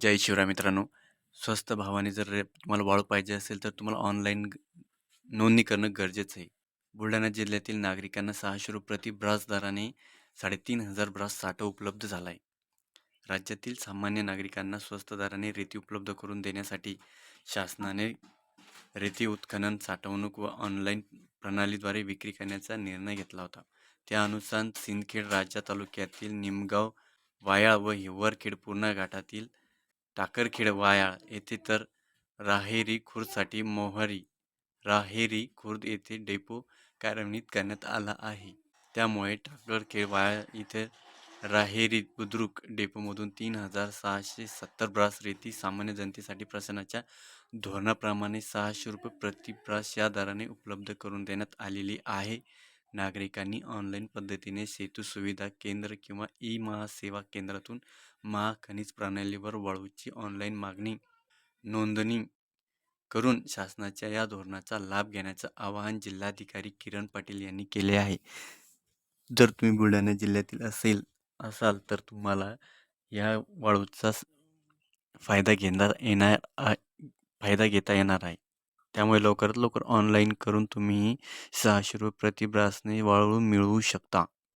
जय शिवराय मित्रांनो. स्वस्त भावाने जर रे- तुम्हाला वाळू पाहिजे असेल तर तुम्हाला ऑनलाईन नोंदणी करणं गरजेचं आहे. बुलढाणा जिल्ह्यातील नागरिकांना सहाशे रुपये प्रति ब्रास दराने साडेतीन हजार ब्रास साठा उपलब्ध झाला आहे राज्यातील सामान्य नागरिकांना स्वस्त दराने रेती उपलब्ध करून देण्यासाठी शासनाने रेती उत्खनन साठवणूक व ऑनलाईन प्रणालीद्वारे विक्री करण्याचा निर्णय घेतला होता. त्यानुसार सिंदखेड राजा तालुक्यातील निमगाव वायाळ व हिवरखेड पूर्णा घाटातील टाकरखेड वायाळ येथे तर राहेरी खुर्दसाठी मोहरी राहेरी खुर्द येथे डेपो कार्यान्वित करण्यात आला आहे. त्यामुळे टाकरखेड वायाळ इथे राहेरी बुद्रुक डेपोमधून तीन हजार सहाशे सत्तर ब्रास रेती सामान्य जनतेसाठी प्रशासनाच्या धोरणाप्रमाणे सहाशे रुपये प्रति ब्रास या दराने उपलब्ध करून देण्यात आलेली आहे. नागरिकांनी ऑनलाईन पद्धतीने सेतू सुविधा केंद्र किंवा ई महासेवा केंद्रातून महाखनिज प्रणालीवर वाळूची ऑनलाईन मागणी नोंदणी करून शासनाच्या या धोरणाचा लाभ घेण्याचं आवाहन जिल्हाधिकारी किरण पाटील यांनी केले आहे. जर तुम्ही बुलढाणा जिल्ह्यातील असेल असाल तर तुम्हाला या वाळूचा फायदा घेणार येणार फायदा घेता येणार आहे. त्यामुळे लवकरात लवकर ऑनलाईन करून तुम्ही सहाशे रुपये प्रति ब्रासने वाळू मिळवू शकता.